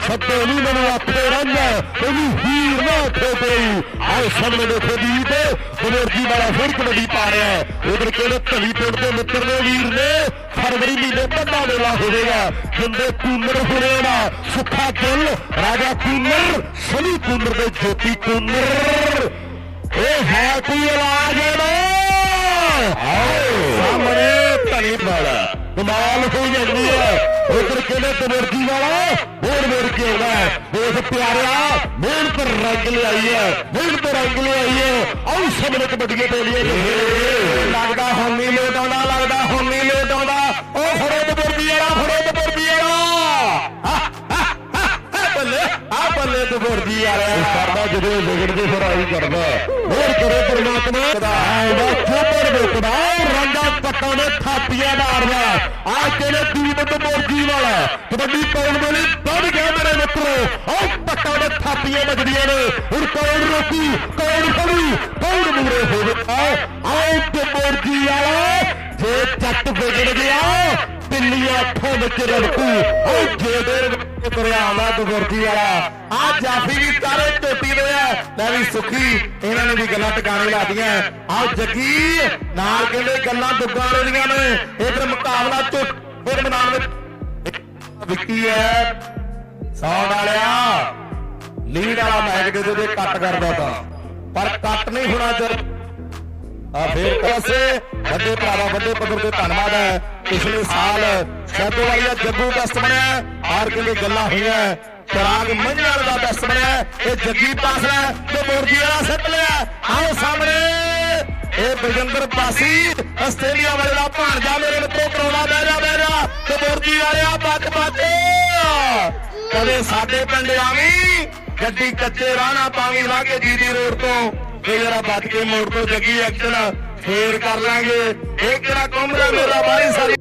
ਸੱਤੇ ਨਹੀਂ ਮੈਨੂੰ ਆਪੇ ਰੰਗ ਇਹਨੂੰ ਹੀਰ ਨਾ ਠੋਕਈ ਆਏ ਸਾਹਮਣੇ ਦੇਖੋ ਦੀਪ ਬਨਰਜੀ ਵਾਲਾ ਫਿਰ ਕਬੱਡੀ ਪਾ ਰਿਹਾ ਹੈ ਉਧਰ ਕਹਿੰਦੇ ਧਵੀ ਪਿੰਡ ਦੇ ਮਿੱਤਰ ਨੇ ਵੀਰ ਨੇ ਫਰਵਰੀ ਮਹੀਨੇ ਵੱਡਾ ਮੇਲਾ ਹੋਵੇਗਾ ਜਿੰਦੇ ਕੂਨਰ ਹੋਣੇ ਦਾ ਸੁੱਖਾ ਦਿਲ ਰਾਜਾ ਕੂਨਰ ਸਨੀ ਕੂਨਰ ਦੇ ਜੋਤੀ ਕੂਨਰ ਇਹ ਹੈ ਕੋਈ ਇਲਾਜ ਨਾ ਆਓ ਸਾਹਮਣੇ ਧਨੀ ਵਾਲਾ ਕਮਾਲ ਹੋ ਜਾਂਦੀ ਹੈ। ਉਧਰ ਕਹਿੰਦੇ ਤਵਰਜੀ ਵਾਲਾ ਹੋਰ ਮੇਰ ਕੇ ਆਉਂਦਾ ਹੈ। ਦੇਖ ਪਿਆਰਿਆ ਮਿਹਨਤ ਰੰਗ ਲਿਆਈ ਹੈ ਮਿਹਨਤ ਰੰਗ ਲਿਆਈ ਹੈ। ਆਉ ਸਾਹਮਣੇ ਕਬੱਡੀਆਂ ਪੇਲੀਆਂ ਲੱਗਦਾ ਹੋਮੀ ਲੋਟ ਆਉਂਦਾ ਲੱਗਦਾ ਹੋਮੀ ਲੋਟ ਆਉਂਦਾ। ਉਹ ਫੜੋ ਤਵਰਜੀ ਵਾਲਾ ਫੜੋ ਤਵਰਜੀ ਵਾਲਾ। ਬੱਲੇ ਆ ਬੱਲੇ ਤਵਰਜੀ ਵਾਲਾ। ਕਰਦਾ ਜਦੋਂ ਵਿਗੜਦੇ ਫਿਰ ਆਈ ਕਰਦਾ। ਹੋਰ ਕਰੇ ਪਰਮਾਤਮਾ। ਦਾ ਆਉਂਦਾ ਚੋਪਰ ਵੇਖਦਾ ਰੰਗਾ ਥਾਪੀਆਂ ਮਾਰਦਾ ਆ ਕਿਹਨੇ ਦੀਪ ਤਵਰਜੀ ਵਾਲਾ ਕਬੱਡੀ ਪਾਉਣ ਵੇਲੇ ਵੱਧ ਗਿਆ ਮੇਰੇ ਮਿੱਤਰੋ। ਆਹ ਪੱਟਾਂ ਦੇ ਥਾਪੀਆਂ ਵੱਜਦੀਆਂ ਨੇ। ਹੁਣ ਕੌਣ ਰੋਕੀ? ਕੌਣ ਫੜੀ? ਕੌਣ ਮੂਰੇ ਹੋਵੇਗਾ ਆਓ ਮੋਰਜੀ ਵਾਲਾ। ਜੇ ਚੱਟ ਵਿਗੜ ਗਿਆ ਪਿੱਲੀਆਂ ਠੋਡ ਕੇ ਰੜਕੂ। ਉਹ ਜੇਦਰ ਤੁਰਿਆ ਆਉਂਦਾ ਦੁਗਰਦੀ ਵਾਲਾ। ਆ ਜਾਫੀ ਵੀ ਤਾਰੇ ਟੋਟੀ ਦੇ ਆ। ਲੈ ਵੀ ਸੁਖੀ, ਇਹਨਾਂ ਨੇ ਵੀ ਗੱਲਾਂ ਟਿਕਾਣੇ ਲਾਦੀਆਂ ਆ ਜੱਗੀ ਨਾਲ ਕਹਿੰਦੇ ਗੱਲਾਂ ਦੁੱਗਾਂ ਦੀਆਂ ਨੇ। ਇਧਰ ਮੁਕਾਬਲਾ ਝੁੱਟ ਫਿਰ ਮੈਦਾਨ ਵਿੱਚ। ਵਿੱਕੀ ਹੈ। ਸੌਣ ਵਾਲਿਆ ਲੀਡ ਵਾਲਾ ਮੈਚ ਦੇ ਦੇ ਕੱਟ ਕਰਦਾ ਤਾਂ। ਪਰ ਕੱਟ ਨਹੀਂ ਹੋਣਾ ਜਰ ਆ ਫੇਰ ਪਾਸੇ ਵੱਡੇ ਭਰਾਵਾ ਵੱਡੇ ਪੱਧਰ ਤੇ ਧੰਨਵਾਦ ਹੈ। ਪਿਛਲੇ ਸਾਲ ਸੈਦੋ ਵਾਲੀਆ ਜੱਗੂ ਬੈਸਟ ਬਣਿਆ ਆਰ ਕਹਿੰਦੇ ਗੱਲਾਂ ਹੋਈਆਂ। ਚਰਾਗ ਮੰਝਾਲ ਦਾ ਬੈਸਟ ਬਣਿਆ, ਇਹ ਜੱਗੀ ਪਾਸਲਾ ਤੇ ਮੋਰਜੀ ਵਾਲਾ ਸੱਟ ਲਿਆ। ਆਓ ਸਾਹਮਣੇ, ਇਹ ਬਲਜਿੰਦਰ ਪਾਸੀ ਆਸਟ੍ਰੇਲੀਆ ਵਾਲੇ ਦਾ ਭਾਣਜਾ ਮੇਰੇ ਮਿੱਤਰੋ, ਕਰਾਉਣਾ ਬਹਿ ਜਾ ਬਹਿ ਜਾ, ਤੇ ਮੋਰਜੀ ਵਾਲਿਆ ਬੱਚ ਬੱਚ ਕਦੇ ਸਾਡੇ ਪਿੰਡ ਆਵੀਂ, ਗੱਡੀ ਕੱਚੇ ਰਾਹ ਨਾ ਪਾਵੀਂ ਲਾਗੇ ਜੀਦੀ ਰੋਡ ਤੋਂ। ਤੇ ਜਰਾ ਬਚ ਕੇ ਮੋੜ ਤੋਂ ਜੱਗੀ ਐਕਸ਼ਨ ਫੇਰ ਕਰ ਲਾਂਗੇ। ਇਹ ਕਿਹੜਾ ਕੁੰਭਲਾ ਮੇਰਾ ਬਾਈ? ਸਾਰੀ